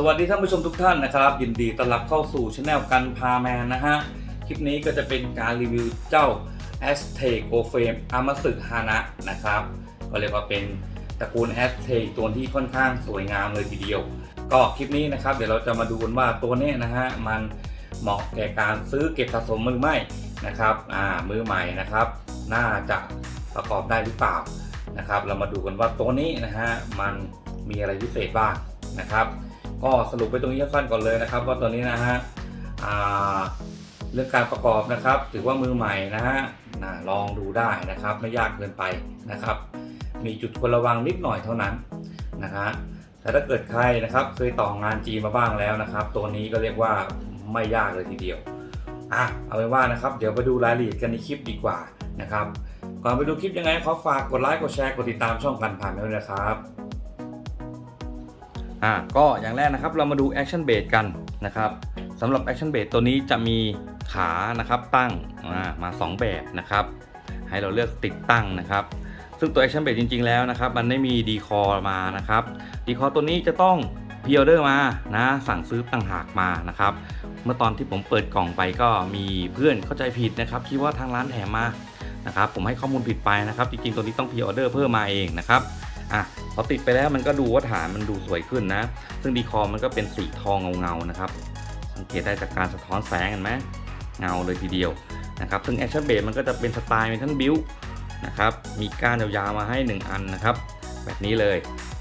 สวัสดีท่านผู้ชมทุกท่านนะครับ ยินดีต้อนรับเข้าสู่ช anel กันพาแมนนะฮะ คลิปนี้ก็จะเป็นการรีวิวเจ้า a z t e c o f a m e อามาสึฮานะนะครับ ก็เรียกว่าเป็นตระกูล a z t e c ตัวที่ค่อนข้างสวยงามเลยทีเดียว ก็คลิปนี้นะครับ เดี๋ยวเราจะมาดูกันว่าตัวนี้นะฮะ มันเหมาะแก่การซื้อเก็บสะสมมือไม่นะครับอ่ามือใหม่นะครับ น่าจะประกอบได้หรือเปล่านะครับ เรามาดูกันว่าตัวนี้นะฮะมันมีอะไรพิเศษบ้างนะครับ ก็สรุปไปตรงนี้สั้นก่อนเลยนะครับ ว่าตัวนี้นะฮะเรื่องการประกอบนะครับ ถือว่ามือใหม่นะฮะลองดูได้นะครับ ไม่ยากเกินไปนะครับ มีจุดควรระวังนิดหน่อยเท่านั้นนะฮะแต่ถ้าเกิดใครนะครับเคยต่องานจีนมาบ้างแล้วนะครับ ตัวนี้ก็เรียกว่าไม่ยากเลยทีเดียวอะเอาเป็นว่านะครับ เดี๋ยวไปดูรายละเอียดกันในคลิปดีกว่านะครับก่อนไปดูคลิปยังไงขอฝากกดไลค์กดแชร์กดติดตามช่องกันผ่านไปด้วยนะครับ อ่าก็อย่างแรกนะครับเรามาดู Action b a s กันนะครับสำหรับ Action b a s ตัวนี้จะมีขานะครับตั้งอ่ามา 2 แบบนะครับ ให้เราเลือกติดตั้งนะครับ ซึ่งตัว Action b a s จริง ๆ แล้วนะครับ มันไม่มีดีคอมานะครับดีคอตัวนี้จะต้องพิออเดอร์มานะสั่งซื้อต่างหากมานะครับ เมื่อตอนที่ผมเปิดกล่องไปก็มีเพื่อนเข้าใจผิดนะครับคิดว่าทางร้านแถมมานะครับผมให้ข้อมูลผิดไปนะครับ จริงๆตัวนี้ต้องพิออเดอร์เพิ่มมาเองนะครับ อะพอติดไปแล้วมันก็ดูว่าฐานมันดูสวยขึ้นนะ ซึ่งดีคอมันก็เป็นสีทองเงาๆนะครับ สังเกตได้จากการสะท้อนแสงเห็นไหมเงาเลยทีเดียวนะครับ ซึ่งแอคชั่นเบสมันก็จะเป็นสไตล์เมทัลบิวนะครับ มีก้านยาวๆมาให้ 1 อันนะครับ แบบนี้เลย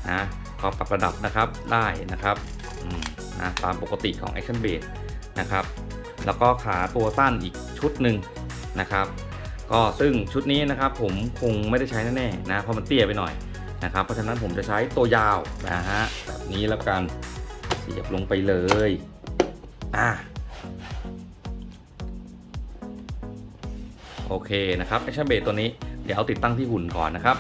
นะก็ปรับระดับนะครับได้นะครับอืมนะตามปกติของ Action b a s นะครับ แล้วก็ขาตัวสั้นอีกชุดหนึ่งนะครับ ก็ซึ่งชุดนี้นะครับผมคงไม่ได้ใช้แน่ๆนะเพราะมันเตี้ยไปหน่อย นะครับ เพราะฉะนั้นผมจะใช้ตัวยาวนะฮะแบบนี้แล้วกันเสียบลงไปเลยอะโอเคนะครับ Action b a s ตัวนี้เดี๋ยวเอาติดตั้งที่หุ่นก่อนนะครับ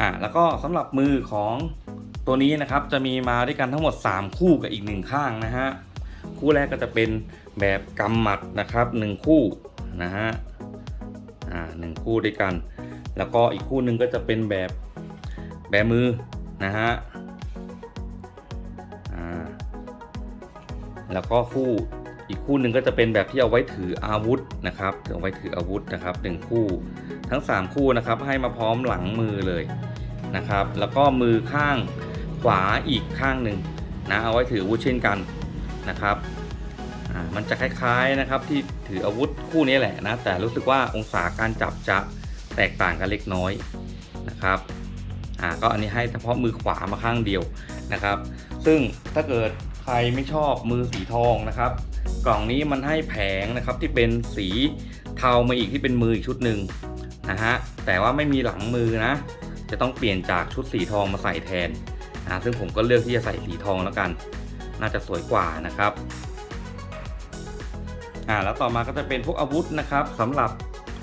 อะแล้วก็สำหรับมือของตัวนี้นะครับจะมีมาด้วยกันทั้งหมด 3 คู่กับอีก 1 ข้างนะฮะคู่แรกก็จะเป็นแบบกำหมัดนะครับ 1 คู่นะฮะอ่าหนึ่งคู่ด้วยกัน แล้วก็อีกคู่หนึ่งก็จะเป็นแบบแบมือนะฮะแล้วก็คู่อีกคู่หนึ่งก็จะเป็นแบบที่เอาไว้ถืออาวุธนะครับเอาไว้ถืออาวุธนะครับหนึ่งคู่ทั้ง 3 คู่นะครับให้มาพร้อมหลังมือเลยนะครับ แล้วก็มือข้างขวาอีกข้างหนึ่งนะเอาไว้ถืออาวุธเช่นกันนะครับมันจะคล้ายๆนะครับที่ถืออาวุธคู่นี้แหละนะแต่รู้สึกว่าองศาการจับจะ แตกต่างกันเล็กน้อยนะครับอ่าก็อันนี้ให้เฉพาะมือขวามาข้างเดียวนะครับ ซึ่งถ้าเกิดใครไม่ชอบมือสีทองนะครับ กล่องนี้มันให้แผงนะครับที่เป็นสีเทามาอีกที่เป็นมืออีกชุดหนึ่งนะฮะแต่ว่าไม่มีหลังมือนะ จะต้องเปลี่ยนจากชุดสีทองมาใส่แทนนะซึ่งผมก็เลือกที่จะใส่สีทองแล้วกัน น่าจะสวยกว่านะครับอ่าแล้วต่อมาก็จะเป็นพวกอาวุธนะครับสำหรับ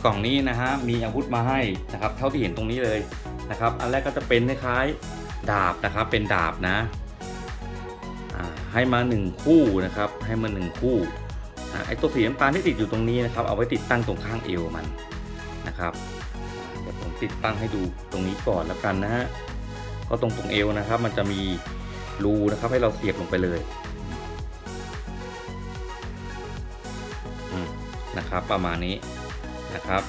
กล่องนี้นะฮะมีอาวุธมาให้นะครับ เท่าที่เห็นตรงนี้เลยนะครับ อันแรกก็จะเป็นคล้ายดาบนะครับ เป็นดาบนะให้มา 1 คู่นะครับ ให้มา 1 คู่อ่ไอตัวสีน้ำตาลที่ติดอยู่ตรงนี้นะครับ เอาไว้ติดตั้งตรงข้างเอวมันนะครับเดี๋ยวผมติดตั้งให้ดูตรงนี้ก่อนแล้วกันนะฮะก็ตรงตรงเอวนะครับ มันจะมีรูนะครับให้เราเสียบลงไปเลยนะครับประมาณนี้ นะครับ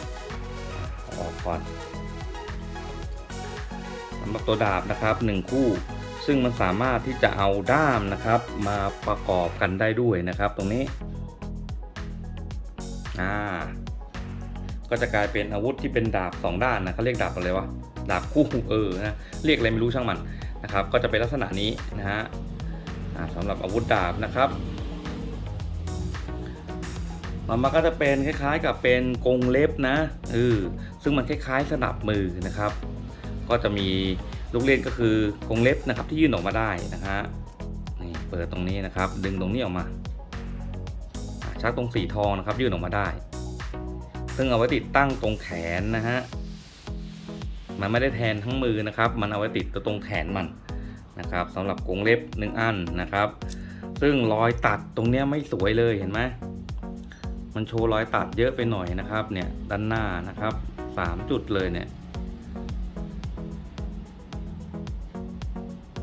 ออกก่อนสำหรับตัวดาบนะครับหนึ่งคู่ ซึ่งมันสามารถที่จะเอาด้ามนะครับ มาประกอบกันได้ด้วยนะครับ ตรงนี้อ่าก็จะกลายเป็นอาวุธที่เป็นดาบสองด้านนะเขาเรียกดาบอะไรวะดาบคู่เออนะเรียกอะไรไม่รู้ช่างมันนะครับ ก็จะเป็นลักษณะนี้นะฮะอ่าสำหรับอาวุธดาบนะครับ มันมัก็จะเป็นคล้ายๆ กับเป็นกรงเล็บนะเออซึ่งมันคล้ายๆ สนับมือนะครับ ก็จะมีลูกเล่นก็คือกรงเล็บนะครับที่ยื่นออกมาได้นะฮะนี่เปิดตรงนี้นะครับ ดึงตรงนี้ออกมาชักตรงสีทองนะครับ ยื่นออกมาได้ ซึ่งเอาไว้ติดตั้งตรงแขนนะฮะมันไม่ได้แทนทั้งมือนะครับ มันเอาไว้ติดตรงแขนมันนะครับสำหรับกรงเล็บหนึ่งอันนะครับ ซึ่งรอยตัดตรงเนี้ยไม่สวยเลยเห็นไหม มันโชว์รอยตัดเยอะไปหน่อยนะครับ เนี่ยด้านหน้านะครับสามจุดเลยเนี่ย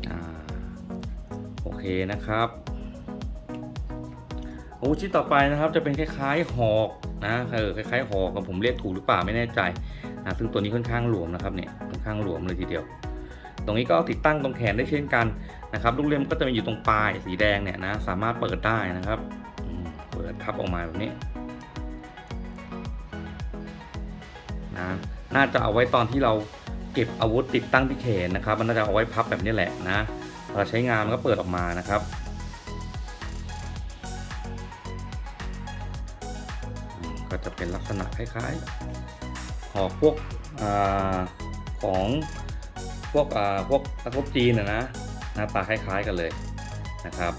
อ่านะครับโอ้ชิ้นต่อไปนะครับจะเป็นคล้ายๆหอกนะเออคล้ายๆหอกผมเรียกถูกหรือเปล่าไม่แน่ใจนะซึ่งตัวนี้ค่อนข้างหลวมนะครับเนี่ยค่อนข้างหลวมเลยทีเดียว ตรงนี้ก็ติดตั้งตรงแขนได้เช่นกันนะครับลูกเล่มก็จะมีอยู่ตรงปลายสีแดงเนี่ยนะสามารถเปิดได้นะครับเปิดพับออกมาแบบนี้ นะน่าจะเอาไว้ตอนที่เราเก็บอาวุธติดตั้งที่แขนนะครับ มันน่าจะเอาไว้พับแบบนี้แหละนะเราใช้งานมันก็เปิดออกมานะครับก็จะเป็นลักษณะคล้ายๆหอกพวกอของพวกพวกนักรบจีนนะนะหน้าตาคล้ายๆกันเลยนะครับ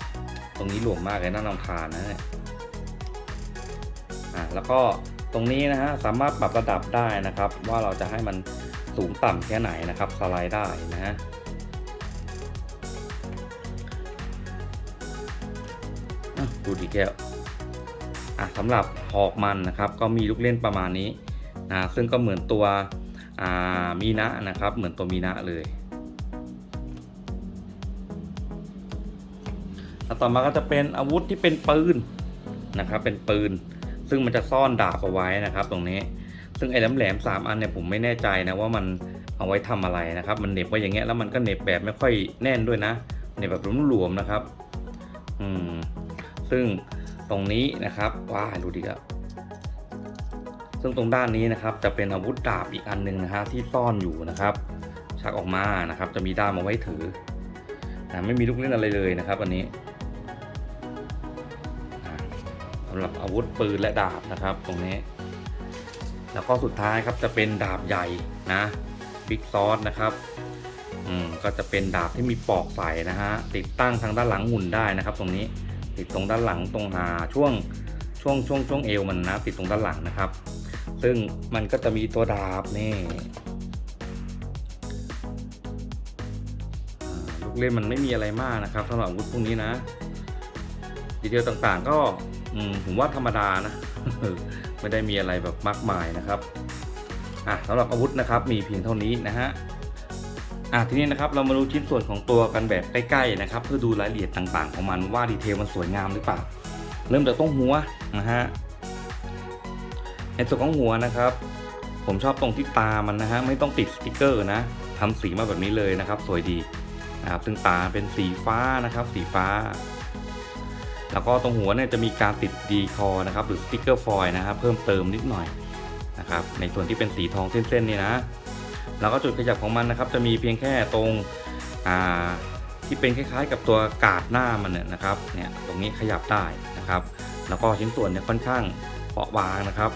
ตรงนี้หลวมมากเลยน่ารำคาญนะเนี่ยอ่าแล้วก็ ตรงนี้นะฮะสามารถปรับระดับได้นะครับ ว่าเราจะให้มันสูงต่ำแค่ไหนนะครับสไลด์ได้นะฮะดูดีแก้วอะสำหรับหอกมันนะครับ ก็มีลูกเล่นประมาณนี้นะซึ่งก็เหมือนตัวมีนะนะครับ เหมือนตัวมีนะเลยแล้วต่อมาก็จะเป็นอาวุธที่เป็นปืนนะครับ เป็นปืน ซึ่งมันจะซ่อนดาบเอาไว้นะครับ ตรงนี้ ซึ่งไอ้แหลมๆสามอันเนี่ยผมไม่แน่ใจนะว่ามันเอาไว้ทำอะไรนะครับ มันเหน็บไว้อย่างเงี้ยแล้วมันก็เหน็บแบบไม่ค่อยแน่นด้วยนะเหน็บแบบหลวมๆนะครับ อืม ซึ่งตรงนี้นะครับว้าดูดีครับซึ่งตรงด้านนี้นะครับ จะเป็นอาวุธดาบอีกอันหนึ่งนะฮะที่ซ่อนอยู่นะครับ ชักออกมานะครับ จะมีด้ามเอาไว้ถือนะไม่มีลูกเล่นอะไรเลยนะครับ อันนี้ สำหรับอาวุธปืนและดาบนะครับตรงนี้ แล้วก็สุดท้ายครับจะเป็นดาบใหญ่นะบิ๊กซอสนะครับอืมก็จะเป็นดาบที่มีปอกใส่นะฮะติดตั้งทางด้านหลังหุ่นได้นะครับ ตรงนี้ติดตรงด้านหลังตรงหาช่วงช่วงช่วงช่วงเอวมันนะติดตรงด้านหลังนะครับ ซึ่งมันก็จะมีตัวดาบนี่ลูกเล่นมันไม่มีอะไรมากนะครับสำหรับอาวุธพวกนี้นะดีเทลต่างๆก็ อืมผมว่าธรรมดานะ ไม่ได้มีอะไรแบบมากมายนะครับอะสำหรับอาวุธนะครับมีเพียงเท่านี้นะฮะอะทีนี้นะครับเรามาดูชิ้นส่วนของตัวกันแบบใกล้ๆนะครับ เพื่อดูรายละเอียดต่างๆ ของมันว่าดีเทลมันสวยงามหรือเปล่า เริ่มจากตรงหัวนะฮะในส่วนของหัวนะครับ ผมชอบตรงที่ตามันนะฮะไม่ต้องติดสติกเกอร์นะทำสีมาแบบนี้เลยนะครับ สวยดีนะครับซึ่งตาเป็นสีฟ้านะครับ สีฟ้า แล้วก็ตรงหัวเนี่ยจะมีการติดดีคอนะครับหรือสติ๊กเกอร์ฟอยล์นะครับเพิ่มเติมนิดหน่อยนะครับในส่วนที่เป็นสีทองเส้นๆนี่นะ แล้วก็จุดขยับของมันนะครับ จะมีเพียงแค่ตรงที่เป็นคล้ายๆ กับตัวกาดหน้ามันเนี่ยนะครับเนี่ยตรงนี้ขยับได้นะครับ แล้วก็ชิ้นส่วนเนี่ยค่อนข้างเปราะบางนะครับ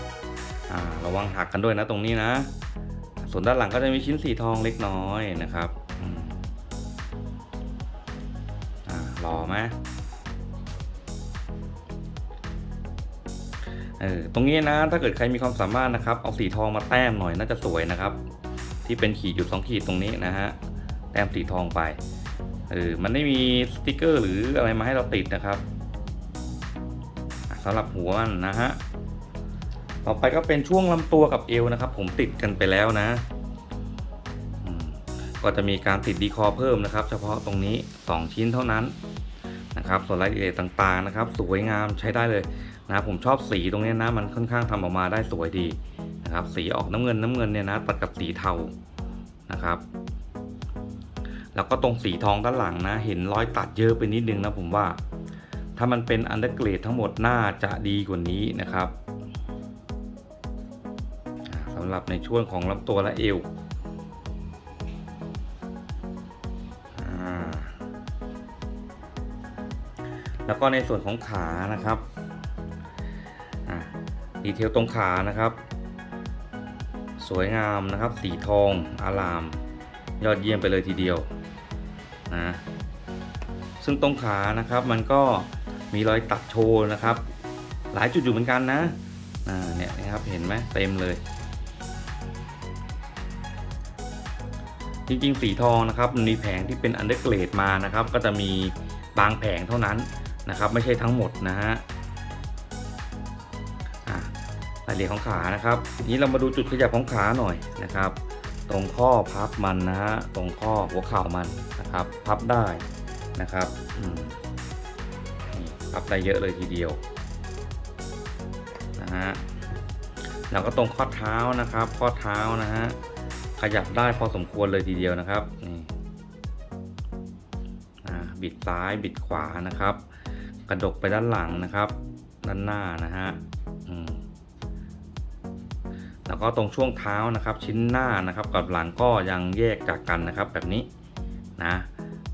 ระวังหักกันด้วยนะตรงนี้นะ ส่วนด้านหลังก็จะมีชิ้นสีทองเล็กน้อยนะครับอืมอ่อไหม เออตรงนี้นะถ้าเกิดใครมีความสามารถนะครับ เอาสีทองมาแต้มหน่อยน่าจะสวยนะครับ ที่เป็นขีดอยู่สองขีดตรงนี้นะฮะแต้มสีทองไปเออมันไม่มีสติกเกอร์หรืออะไรมาให้เราติดนะครับสำหรับหัวมันนะฮะต่อไปก็เป็นช่วงลำตัวกับเอวนะครับ ผมติดกันไปแล้วนะก็จะมีการติดดีคอเพิ่มนะครับ เฉพาะตรงนี้ 2 ชิ้นเท่านั้นนะครับส่วนรายละเอียดต่างๆนะครับ สวยงามใช้ได้เลย นะผมชอบสีตรงนี้นะมันค่อนข้างทำออกมาได้สวยดีนะครับสีออกน้ำเงินน้ำเงินเนี่ยนะตัดกับสีเทานะครับ แล้วก็ตรงสีทองด้านหลังนะ เห็นรอยตัดเยอะไปนิดนึงนะผมว่า ถ้ามันเป็นอันเดอร์เกรดทั้งหมดน่าจะดีกว่านี้นะครับสำหรับในช่วงของลำตัวและเอวแล้วก็ในส่วนของขานะครับ ดีเทลตรงขานะครับ สวยงามนะครับ สีทองอาราม ยอดเยี่ยมไปเลยทีเดียวนะซึ่งตรงขานะครับมันก็มีรอยตัดโชว์นะครับ หลายจุดอยู่เหมือนกันนะอ่าเนี่ยนะครับเห็นไหมเต็มเลย จริงๆสีทองนะครับมันมีแผงที่เป็นอันเดอร์เกรดมานะครับ ก็จะมีบางแผงเท่านั้นนะครับ ไม่ใช่ทั้งหมดนะฮะ รายละเอียดของขานะครับ ทีนี้เรามาดูจุดขยับของขาหน่อยนะครับ ตรงข้อพับมันนะฮะตรงข้อหัวเข่ามันนะครับ พับได้นะครับพับได้เยอะเลยทีเดียวนะฮะแล้วก็ตรงข้อเท้านะครับ ข้อเท้านะฮะขยับได้พอสมควรเลยทีเดียวนะครับนี่บิดซ้ายบิดขวานะครับ กระดกไปด้านหลังนะครับ ด้านหน้านะฮะ แล้วก็ตรงช่วงเท้านะครับ ชิ้นหน้านะครับ กับหลังก็ยังแยกจากกันนะครับ แบบนี้นะ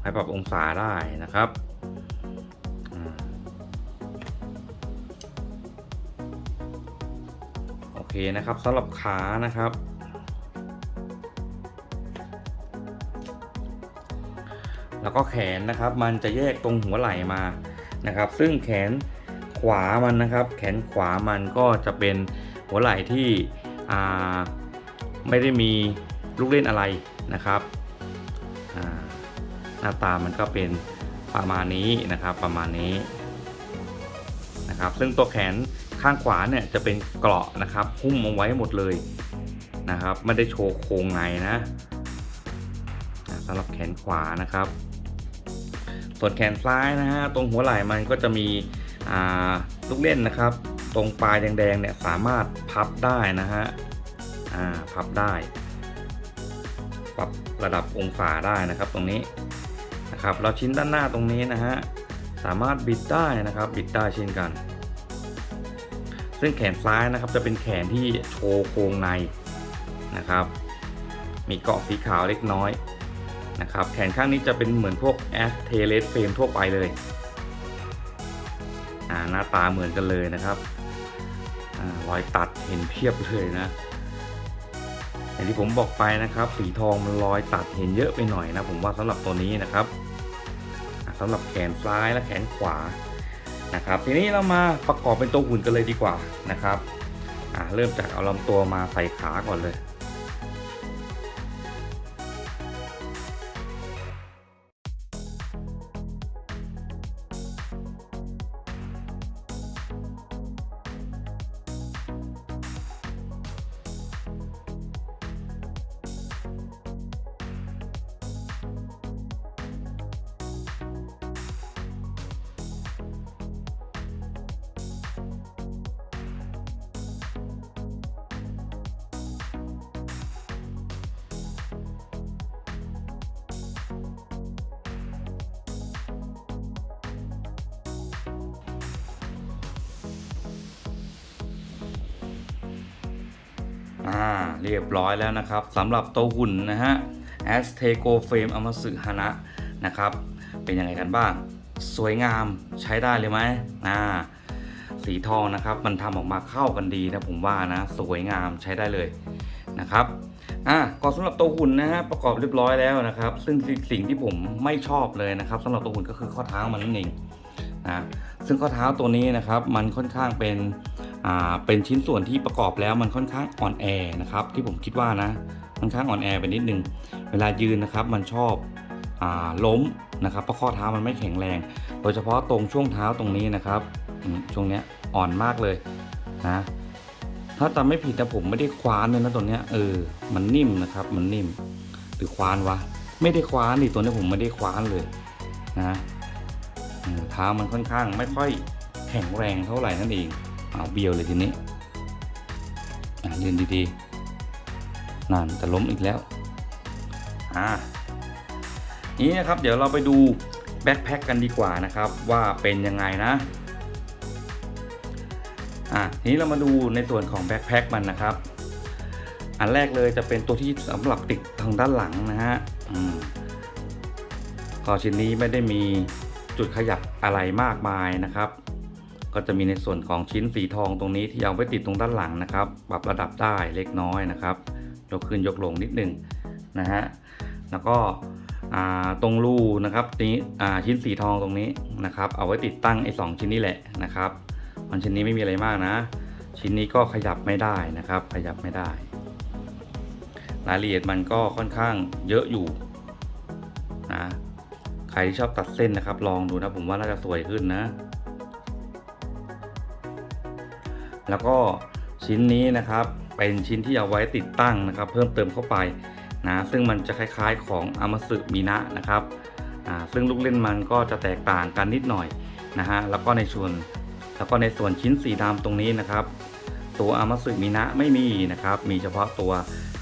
ให้ปรับองศาได้นะครับโอเคนะครับสำหรับขานะครับแล้วก็แขนนะครับ มันจะแยกตรงหัวไหล่มานะครับ ซึ่งแขนขวามันนะครับ แขนขวามันก็จะเป็นหัวไหล่ที่ ไม่ได้มีลูกเล่นอะไรนะครับหน้าตามันก็เป็นประมาณนี้นะครับประมาณนี้นะครับ ซึ่งตัวแขนข้างขวาเนี่ยจะเป็นเกราะนะครับหุ้มเอาไว้หมดเลยนะครับ ไม่ได้โชว์โครงไงนะสำหรับแขนขวานะครับ ส่วนแขนซ้ายนะฮะตรงหัวไหล่มันก็จะมีลูกเล่นนะครับ ตรงปลายแดงๆเนี่ยสามารถพับได้นะฮะอ่าพับได้ ปรับระดับองศาได้นะครับตรงนี้นะครับแล้วชิ้นด้านหน้าตรงนี้นะฮะสามารถบิดได้นะครับบิดได้เช่นกัน ซึ่งแขนซ้ายนะครับจะเป็นแขนที่โชว์โครงในนะครับ มีเกาะสีขาวเล็กน้อยนะครับแขนข้างนี้จะเป็นเหมือนพวกแอสเทเลสเฟรมทั่วไปเลยอ่าหน้าตาเหมือนกันเลยนะครับ รอยตัดเห็นเพียบเลยนะอย่างที่ผมบอกไปนะครับ สีทองมันรอยตัดเห็นเยอะไปหน่อยนะ ผมว่าสำหรับตัวนี้นะครับสำสำหรับแขนซ้ายและแขนขวานะครับ ทีนี้เรามาประกอบเป็นตัวหุ่นกันเลยดีกว่านะครับเริ่มจากเอาลำตัวมาใส่ขาก่อนเลย แล้วนะครับสำหรับตัวหุ่นนะฮะ a z t e c o Frame อมสึฮานะนะครับ เป็นยังไงกันบ้าง สวยงามใช้ได้เลยไหมอ่าสีทองนะครับ มันทำออกมาเข้ากันดีนะผมว่านะ สวยงามใช้ได้เลยนะครับอะก็สำหรับตัวหุ่นนะฮะประกอบเรียบร้อยแล้วนะครับ ซึ่งสิ่งที่ผมไม่ชอบเลยนะครับสำหรับตัวหุ่นก็คือข้อเท้ามันนั่นเองนะซึ่งข้อเท้าตัวนี้นะครับ มันค่อนข้างเป็น เป็นชิ้นส่วนที่ประกอบแล้วมันค่อนข้างอ่อนแอนะครับที่ผมคิดว่านะค่อนข้างอ่อนแอไปนิดนึง เวลายืนนะครับมันชอบอล้มนะครับเพราะข้อเท้ามันไม่แข็งแรง โดยเฉพาะตรงช่วงเท้าตรงนี้นะครับช่วงเนี้ยอ่อนมากเลยนะถ้าจำไม่ผิดนะผมไม่ได้คว้านเลยนะตัวเนี้ยเออมันนิ่มนะครับมันนิ่มหรือคว้านวะไม่ได้คว้านดิตัวนี้ผมไม่ได้คว้านเลยนะเท้ามันค่อนข้างไม่ค่อยแข็งแรงเท่าไหร่นั่นเอง เอาเบียวเลยทีนี้อะยืนดีๆนั่นจะล้มอีกแล้วอ่านี้นะครับเดี๋ยวเราไปดูแบ็คแพ็คกันดีกว่านะครับว่าเป็นยังไงนะอะทีนี้เรามาดูในส่วนของแบ็คแพ็คมันนะครับ อันแรกเลยจะเป็นตัวที่สำหรับติดทางด้านหลังนะฮะอืมก็ชิ้นนี้ไม่ได้มีจุดขยับอะไรมากมายนะครับ ก็จะมีในส่วนของชิ้นสีทองตรงนี้ที่เอาไว้ติดตรงด้านหลังนะครับ ปรับระดับได้เล็กน้อยนะครับ ยกขึ้นยกลงนิดหนึงนะฮะ แล้วก็ตรงรูนะครับนี้ชิ้นสีทองตรงนี้นะครับ เอาไว้ติดตั้งไอ้สองชิ้นนี้แหละนะครับ มันชิ้นนี้ไม่มีอะไรมากนะ ชิ้นนี้ก็ขยับไม่ได้นะครับ ขยับไม่ได้ รายละเอียดมันก็ค่อนข้างเยอะอยู่นะใครที่ชอบตัดเส้นนะครับ ลองดูนะผมว่าน่าจะสวยขึ้นนะ แล้วก็ชิ้นนี้นะครับเป็นชิ้นที่เอาไว้ติดตั้งนะครับ เพิ่มเติมเข้าไปนะซึ่งมันจะคล้ายๆของอามาสึมินะนะครับอ่าซึ่งลูกเล่นมันก็จะแตกต่างกันนิดหน่อยนะฮะแล้วก็ในส่วนแล้วก็ในส่วนชิ้นสีดำตรงนี้นะครับ ตัวอามาสึมินะไม่มีนะครับ มีเฉพาะตัว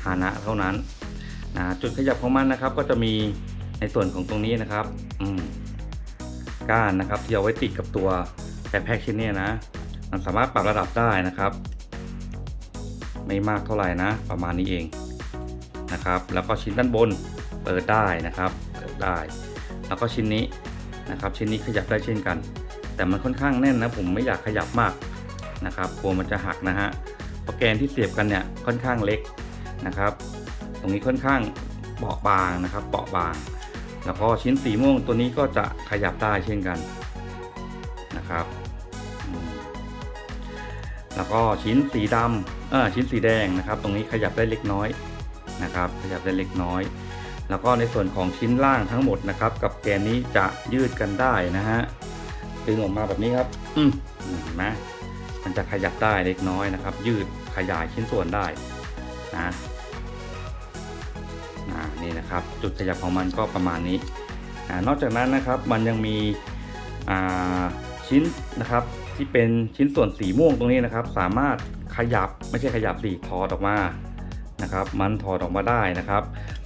ฮานะเท่านั้นนะจุดขยับของมันนะครับก็จะมีในส่วนของตรงนี้นะครับก้านนะครับที่เอาไว้ติดกับตัวแบ็คแพคชิ้นนี้นะ มันสามารถปรับระดับได้นะครับ ไม่มากเท่าไหร่นะ ประมาณนี้เองนะครับ แล้วก็ชิ้นด้านบนเปิดได้นะครับ เปิดได้ แล้วก็ชิ้นนี้นะครับ ชิ้นนี้ขยับได้เช่นกัน แต่มันค่อนข้างแน่นนะ ผมไม่อยากขยับมากนะครับ กลัวมันจะหักนะฮะเพราะแกนที่เสียบกันเนี่ยค่อนข้างเล็กนะครับ ตรงนี้ค่อนข้างเบาบางนะครับ เบาบาง แล้วก็ชิ้นสีม่วงตัวนี้ก็จะขยับได้เช่นกันนะครับ แล้วก็ชิ้นสีดำเออชิ้นสีแดงนะครับ ตรงนี้ขยับได้เล็กน้อยนะครับ ขยับได้เล็กน้อย แล้วก็ในส่วนของชิ้นล่างทั้งหมดนะครับ กับแกนนี้จะยืดกันได้นะฮะดึงออกมาแบบนี้ครับ อืมเห็นไหมมันจะขยับได้เล็กน้อยนะครับ ยืดขยายชิ้นส่วนได้นะนะนี่นะครับ จุดขยับของมันก็ประมาณนี้นอกจากนั้นนะครับมันยังมีชิ้นนะครับ ที่เป็นชิ้นส่วนสีม่วงตรงนี้นะครับ สามารถขยับไม่ใช่ขยับสีถอดออกมานะครับ มันถอดออกมาได้นะครับ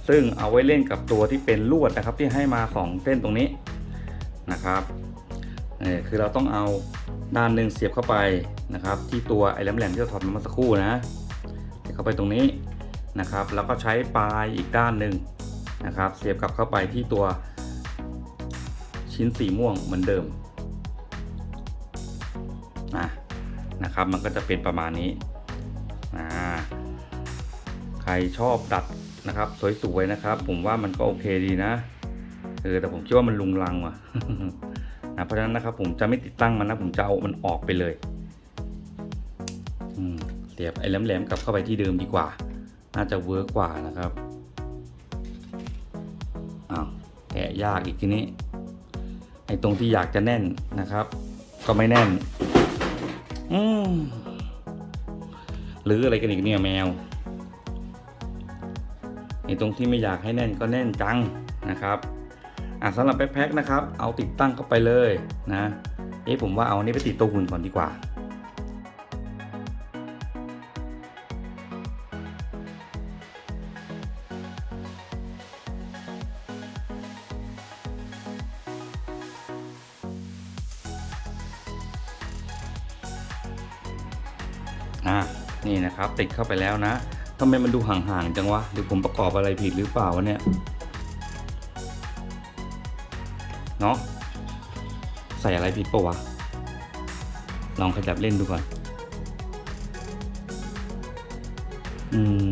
ซึ่งเอาไว้เล่นกับตัวที่เป็นลวดนะครับที่ให้มา 2 เส้นตรงนี้นะครับเออคือเราต้องเอาด้านหนึ่งเสียบเข้าไปนะครับ ที่ตัวไอ้แหลมๆที่เราถอดมาเมื่อสักครู่นะเสียบเข้าไปตรงนี้นะครับ แล้วก็ใช้ปลายอีกด้านหนึ่งนะครับ เสียบกลับเข้าไปที่ตัวชิ้นสีม่วงเหมือนเดิม นะนะครับ มันก็จะเป็นประมาณนี้อ่าใครชอบดัดนะครับ สวยๆนะครับ ผมว่ามันก็โอเคดีนะเออแต่ผมคิดว่ามันลุงลังว่ะนะเพราะฉะนั้นนะครับ ผมจะไม่ติดตั้งมันนะ ผมจะเอามันออกไปเลยอืมเสียบไอ้แหลมๆกลับเข้าไปที่เดิมดีกว่า น่าจะเวิร์กกว่านะครับอ้าวแกะยากอีกทีนี้ไอ้ตรงที่อยากจะแน่นนะครับ ก็ไม่แน่น อืมหรืออะไรกันอีกเนี่ยแมวไอ้ตรงที่ไม่อยากให้แน่นก็แน่นจังนะครับอะสำหรับแบ็คแพ็คนะครับ เอาติดตั้งเข้าไปเลยนะ เอ๊ะผมว่าเอาอันนี้ไปติดตัวหุ่นก่อนดีกว่า ติดเข้าไปแล้วนะทำไมมันดูห่างๆจังวะหรือผมประกอบอะไรผิดหรือเปล่าวะเนี่ยเนาะใส่อะไรผิดปะวะ ลองขยับเล่นดูก่อน อืม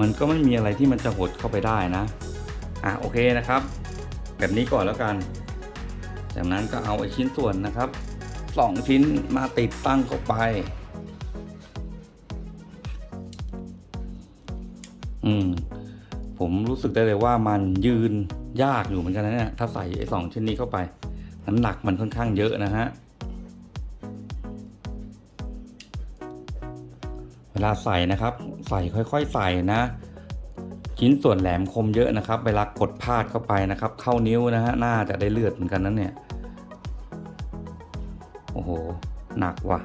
มันก็ไม่มีอะไรที่มันจะหดเข้าไปได้นะ อะโอเคนะครับ แบบนี้ก่อนแล้วกัน จากนั้นก็เอาไอชิ้นส่วนนะครับสองชิ้นมาติดตั้งเข้าไป อืม ผมรู้สึกได้เลยว่ามันยืนยากอยู่เหมือนกันนะเนี่ยถ้าใส่ไอ้สองชิ้นนี้เข้าไปน้ำหนักมันค่อนข้างเยอะนะฮะเวลาใส่นะครับ ใส่ค่อยๆ ใส่นะชิ้นส่วนแหลมคมเยอะนะครับ เวลากดพาดเข้าไปนะครับ เข้านิ้วนะฮะน่าจะได้เลือดเหมือนกันนั้นเนี่ย โอ้โห หนักว่ะ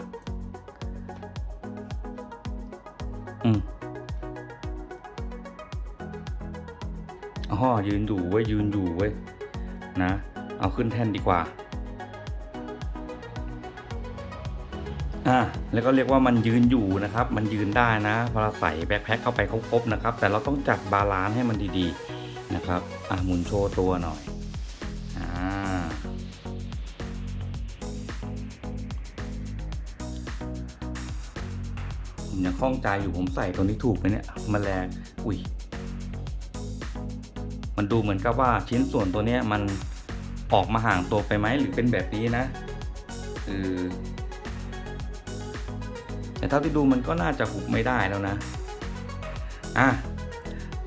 อ๋อยืนอยู่เว้ยยืนอยู่เว้ยนะ เอาขึ้นแท่นดีกว่าอะแล้วก็เรียกว่ามันยืนอยู่นะครับ มันยืนได้นะพอเราใส่แบ็คแพ็คเข้าไปครบๆนะครับ แต่เราต้องจัดบาลานซ์ให้มันดีๆนะครับอะหมุนโชว์ตัวหน่อยอ่าผมยังคล่องใจอยู่ผมใส่ตัวนี้ถูกไหมเนี่ยแมลงอุ้ย มันดูเหมือนกับว่าชิ้นส่วนตัวนี้มันออกมาห่างตัวไปไหมหรือเป็นแบบนี้นะคือแต่เท่าที่ดูมันก็น่าจะหุบไม่ได้แล้วนะอะ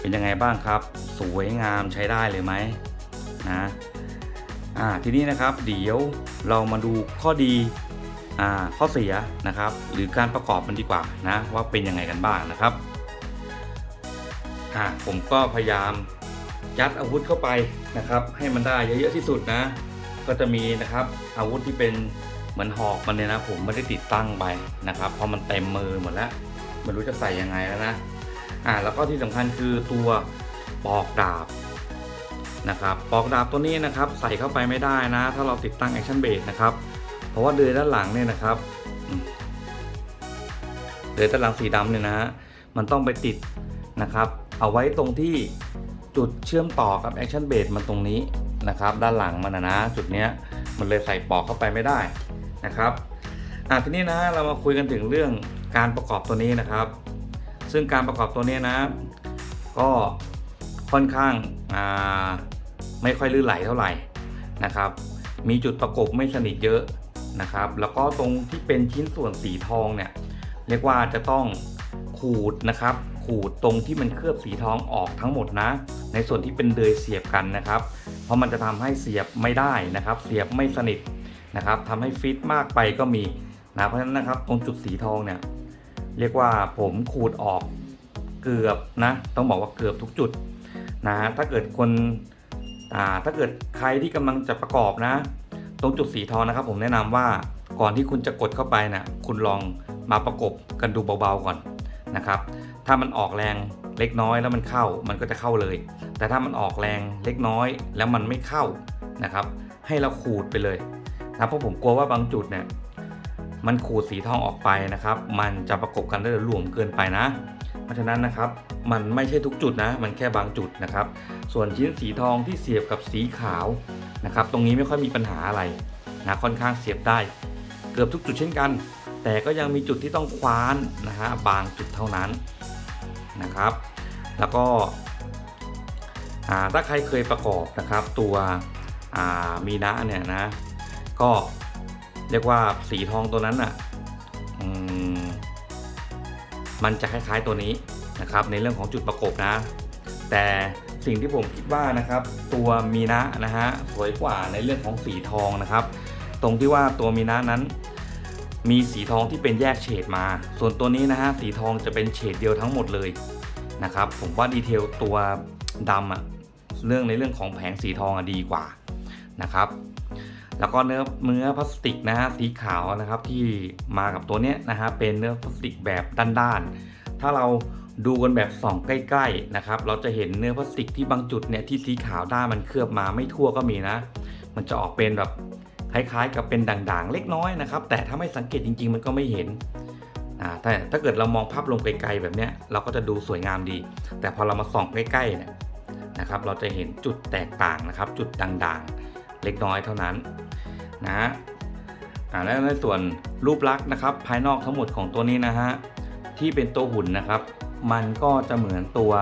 เป็นยังไงบ้างครับ สวยงามใช้ได้เลยไหมนะอ่าทีนี้นะครับเดี๋ยวเรามาดูข้อดีอ่าข้อเสียนะครับ หรือการประกอบมันดีกว่านะว่าเป็นยังไงกันบ้างนะครับอ่าผมก็พยายาม ยัดอาวุธเข้าไปนะครับ ให้มันได้เยอะๆที่สุดนะ ก็จะมีนะครับอาวุธที่เป็นเหมือนหอกมันเนี่ยนะ ผมไม่ได้ติดตั้งไปนะครับ เพราะมันเต็มมือหมดแล้วไม่รู้จะใส่ยังไงแล้วนะอ่าแล้วก็ที่สำคัญคือตัวปอกดาบนะครับปอกดาบตัวนี้นะครับใส่เข้าไปไม่ได้นะ ถ้าเราติดตั้งแอคชั่นเบสนะครับเพราะว่าเดือยด้านหลังเนี่ยนะครับเดือยด้านหลังสีดำเนี่ยนะฮะมันต้องไปติดนะครับ เอาไว้ตรงที่ จุดเชื่อมต่อกับแอคชั่นเบสมันตรงนี้นะครับ ด้านหลังมันนะนะจุดเนี้ยมันเลยใส่ปอกเข้าไปไม่ได้นะครับอะทีนี้นะเรามาคุยกันถึงเรื่องการประกอบตัวนี้นะครับ ซึ่งการประกอบตัวนี้นะ ก็ค่อนข้างอ่าไม่ค่อยลื่นไหลเท่าไหร่นะครับ มีจุดประกบไม่สนิทเยอะนะครับ แล้วก็ตรงที่เป็นชิ้นส่วนสีทองเนี่ยเรียกว่าจะต้องขูดนะครับ ขูดตรงที่มันเคลือบสีทองออกทั้งหมดนะ ในส่วนที่เป็นเดยเสียบกันนะครับ เพราะมันจะทำให้เสียบไม่ได้นะครับ เสียบไม่สนิทนะครับทำให้ฟิตมากไปก็มีนะเพราะฉะนั้นนะครับตรงจุดสีทองเนี่ยเรียกว่าผมขูดออกเกือบนะต้องบอกว่าเกือบทุกจุดนะถ้าเกิดคนถ้าเกิดใครที่กำลังจะประกอบนะ ตรงจุดสีทองนะครับ ผมแนะนำว่าก่อนที่คุณจะกดเข้าไปนะคุณลองมาประกบกันดูเบาๆก่อนนะครับ ถ้ามันออกแรงเล็กน้อยแล้วมันเข้ามันก็จะเข้าเลย แต่ถ้ามันออกแรงเล็กน้อยแล้วมันไม่เข้านะครับ ให้เราขูดไปเลยนะเพราะผมกลัวว่าบางจุดเนี่ยมันขูดสีทองออกไปนะครับ มันจะประกบกันได้หลวมเกินไปนะ เพราะฉะนั้นนะครับมันไม่ใช่ทุกจุดนะ มันแค่บางจุดนะครับ ส่วนชิ้นสีทองที่เสียบกับสีขาวนะครับ ตรงนี้ไม่ค่อยมีปัญหาอะไรนะค่อนข้างเสียบได้ เกือบทุกจุดเช่นกัน แต่ก็ยังมีจุดที่ต้องคว้านนะฮะบางจุดเท่านั้น นะครับ แล้วก็ถ้าใครเคยประกอบนะครับตัวมีนะเนี่ยนะ ก็เรียกว่าสีทองตัวนั้นอะมมันจะคล้ายๆตัวนี้นะครับ ในเรื่องของจุดประกบนะ แต่สิ่งที่ผมคิดว่านะครับ ตัวมีนะนะฮะสวยกว่าในเรื่องของสีทองนะครับ ตรงที่ว่าตัวมีนะนั้น มีสีทองที่เป็นแยกเฉดมา ส่วนตัวนี้นะฮะสีทองจะเป็นเฉดเดียวทั้งหมดเลยนะครับผมว่าดีเทลตัวดำอะเรื่องในเรื่องของแผงสีทองอะดีกว่านะครับแล้วก็เนื้อเนื้อพลาสติกนะฮะสีขาวนะครับที่มากับตัวเนี้ยนะฮะเป็นเนื้อพลาสติกแบบด้านๆ ถ้าเราดูกันแบบส่องใกล้ๆนะครับเราจะเห็นเนื้อพลาสติกที่บางจุดเนี่ยที่สีขาวด้านมันเคลือบมาไม่ทั่วก็มีนะ มันจะออกเป็นแบบ คล้ายๆ กับเป็นด่างๆ เล็กน้อยนะครับ แต่ถ้าไม่สังเกตจริง ๆ มันก็ไม่เห็นอ่าแต่ถ้าเกิดเรามองภาพลงไกลๆแบบนี้เราก็จะดูสวยงามดี แต่พอเรามาส่องใกล้ๆเนี่ยนะครับ เราจะเห็นจุดแตกต่างนะครับ จุดด่างๆ เล็กน้อยเท่านั้นนะอ่าแล้วในส่วนรูปลักษณ์นะครับ ภายนอกทั้งหมดของตัวนี้นะฮะที่เป็นตัวหุ่นนะครับ มันก็จะเหมือนตัว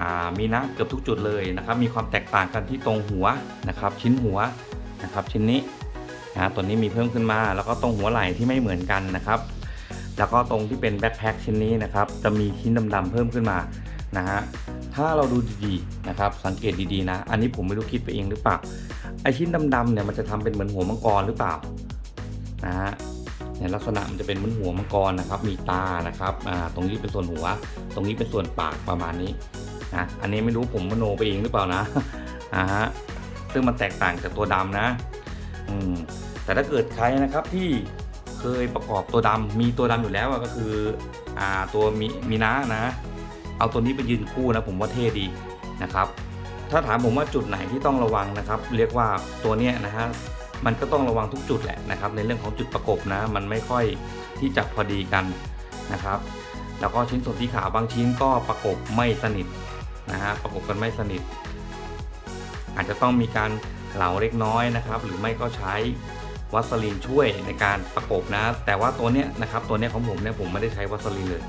อ่ามีนะเกือบทุกจุดเลยนะครับ มีความแตกต่างกันที่ตรงหัวนะครับ ชิ้นหัวนะครับ ชิ้นนี้ นะตัวนี้มีเพิ่มขึ้นมา แล้วก็ตรงหัวไหล่ที่ไม่เหมือนกันนะครับ แล้วก็ตรงที่เป็นแบ็คแพ็คชิ้นนี้นะครับ จะมีชิ้นดำๆเพิ่มขึ้นมานะฮะถ้าเราดูดีๆนะครับ สังเกตดีๆนะ อันนี้ผมไม่รู้คิดไปเองหรือเปล่าไอชิ้นดำๆเนี่ยมันจะทำเป็นเหมือนหัวมังกรหรือเปล่านะฮะเนี่ยลักษณะมันจะเป็นเหมือนหัวมังกรนะครับ มีตานะครับอ่าตรงนี้เป็นส่วนหัว ตรงนี้เป็นส่วนปากประมาณนี้นะอันนี้ไม่รู้ผมมโนไปเองหรือเปล่านะอ่าฮะซึ่งมันแตกต่างจากตัวดำนะ แต่ถ้าเกิดใครนะครับที่เคยประกอบตัวดำมีตัวดำอยู่แล้วก็คืออ่าตัวมีมีนะนะ เอาตัวนี้ไปยืนคู่นะผมว่าเท่ดีนะครับ ถ้าถามผมว่าจุดไหนที่ต้องระวังนะครับ เรียกว่าตัวเนี้ยนะฮะมันก็ต้องระวังทุกจุดแหละนะครับ ในเรื่องของจุดประกบนะ มันไม่ค่อยที่จะพอดีกันนะครับ แล้วก็ชิ้นส่วนที่ขาบางชิ้นก็ประกบไม่สนิทนะฮะประกบกันไม่สนิท อาจจะต้องมีการ เหลาเล็กน้อยนะครับ หรือไม่ก็ใช้วัสลินช่วยในการประกบนะ แต่ว่าตัวเนี้ยนะครับตัวเนี้ยของผมเนี่ยผมไม่ได้ใช้วัสลินเลย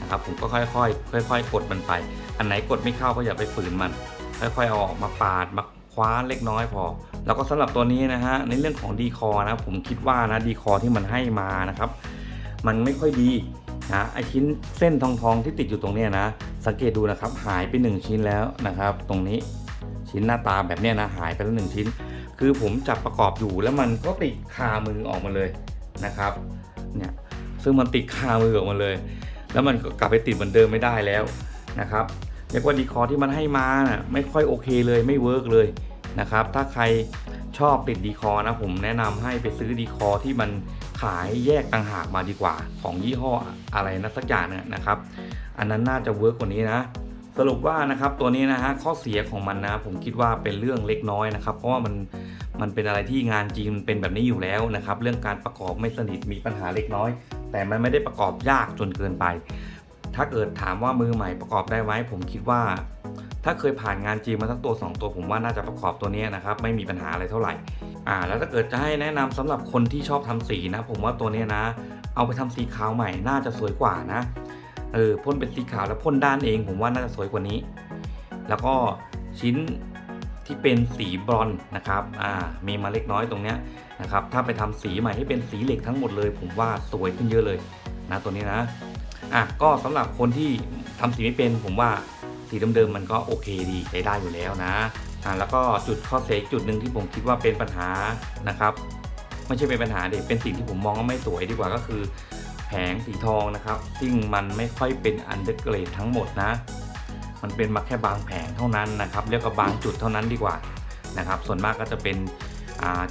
นะครับผมก็ค่อยๆค่อย ๆ กดมันไป อันไหนกดไม่เข้าก็อย่าไปฝืนมัน ค่อยๆออกมาปาดมาคว้าเล็กน้อยพอ แล้วก็สำหรับตัวนี้นะฮะในเรื่องของดีคอนะผมคิดว่านะดีคอที่มันให้มานะครับมันไม่ค่อยดีนะไอชิ้นเส้นทองทองๆที่ติดอยู่ตรงเนี้ยนะ สังเกตดูนะครับหายไปหนึ่งชิ้นแล้วนะครับ ตรงนี้ ชิ้นหน้าตาแบบนี้นะหายไปแล้วหนึ่งชิ้น คือผมจับประกอบอยู่แล้วมันก็ติดคามือออกมาเลยนะครับเนี่ยซึ่งมันติดคามือออกมาเลย แล้วมันก็กลับไปติดเหมือนเดิมไม่ได้แล้วนะครับเรียกว่าดีคอที่มันให้มาน่ะไม่ค่อยโอเคเลยไม่เวิร์กเลยนะครับถ้าใครชอบติดดีคอนะผมแนะนำให้ไปซื้อดีคอที่มันขายแยกต่างหากมาดีกว่า ของยี่ห้ออะไรนะสักอย่างเนี่ยนะครับ อันนั้นน่าจะเวิร์กกว่านี้นะ สรุปว่านะครับตัวนี้นะฮะข้อเสียของมันนะผมคิดว่าเป็นเรื่องเล็กน้อยนะครับ เพราะว่ามันมันเป็นอะไรที่งานจริงมันเป็นแบบนี้อยู่แล้วนะครับ เรื่องการประกอบไม่สนิทมีปัญหาเล็กน้อย แต่มันไม่ได้ประกอบยากจนเกินไป ถ้าเกิดถามว่ามือใหม่ประกอบได้ไหมผมคิดว่า ถ้าเคยผ่านงานจริงมาสักตัว 2 ตัว ผมว่าน่าจะประกอบตัวนี้นะครับไม่มีปัญหาอะไรเท่าไหร่อ่าแล้วถ้าเกิดจะให้แนะนำสำหรับคนที่ชอบทำสีนะ ผมว่าตัวนี้นะ เอาไปทำสีขาวใหม่น่าจะสวยกว่านะ เออพ่นเป็นสีขาวแล้วพ่นด้านเอง ผมว่าน่าจะสวยกว่านี้ แล้วก็ชิ้นที่เป็นสีบรอนนะครับอ่ามีมาเล็กน้อยตรงเนี้ยนะครับถ้าไปทำสีใหม่ให้เป็นสีเหล็กทั้งหมดเลย ผมว่าสวยขึ้นเยอะเลยนะตัวนี้นะอะก็สำหรับคนที่ทำสีไม่เป็นผมว่าสีเดิมๆมันก็โอเคดีใช้ได้อยู่แล้วนะอะแล้วก็จุดข้อเสียจุดหนึ่งที่ผมคิดว่าเป็นปัญหานะครับ ไม่ใช่เป็นปัญหาเด็กเป็นสิ่งที่ผมมองว่าไม่สวยดีกว่าก็คือ แผงสีทองนะครับ ซึ่งมันไม่ค่อยเป็นอันเดอร์เกรดทั้งหมดนะ มันเป็นมาแค่บางแผงเท่านั้นนะครับเรียกว่าบางจุดเท่านั้นดีกว่านะครับ ส่วนมากก็จะเป็น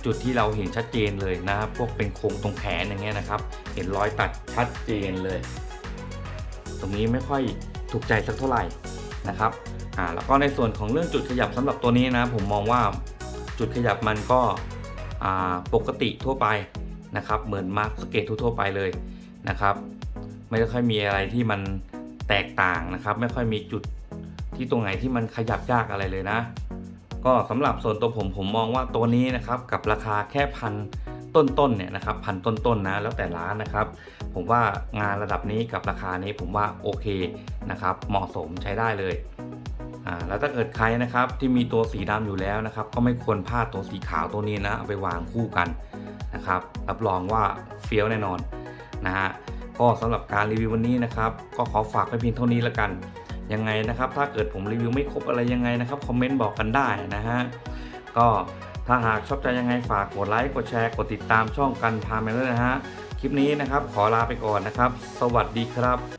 จุดที่เราเห็นชัดเจนเลยนะครับ พวกเป็นโครงตรงแขนอย่างเงี้ยนะครับ เห็นรอยตัดชัดเจนเลย ตรงนี้ไม่ค่อยถูกใจสักเท่าไหร่นะครับอ่าแล้วก็ในส่วนของเรื่องจุดขยับสำหรับตัวนี้นะ ผมมองว่าจุดขยับมันก็ปกติทั่วไปนะครับ เหมือนมาร์กสเกตทั่วไปเลย นะครับ ไม่ค่อยมีอะไรที่มันแตกต่างนะครับ ไม่ค่อยมีจุดที่ตรงไหนที่มันขยับยากอะไรเลยนะ ก็สำหรับส่วนตัวผมผมมองว่าตัวนี้นะครับกับราคาแค่พันต้นๆเนี่ยนะครับพันต้นๆนะแล้วแต่ร้านนะครับ ผมว่างานระดับนี้กับราคานี้ผมว่าโอเคนะครับ เหมาะสมใช้ได้เลยอ่าแล้วถ้าเกิดใครนะครับที่มีตัวสีดำอยู่แล้วนะครับ ก็ไม่ควรพลาดตัวสีขาวตัวนี้นะเอาไปวางคู่กันนะครับ รับรองว่าเฟี้ยวแน่นอน นะฮะก็สำหรับการรีวิววันนี้นะครับก็ขอฝากไปเพียงเท่านี้แล้วกันยังไงนะครับ ถ้าเกิดผมรีวิวไม่ครบอะไรยังไงนะครับคอมเมนต์บอกกันได้นะฮะก็ถ้าหากชอบใจยังไงฝากกดไลค์กดแชร์กดติดตามช่องกันพาไปด้วยนะฮะคลิปนี้นะครับ ขอลาไปก่อนนะครับ สวัสดีครับ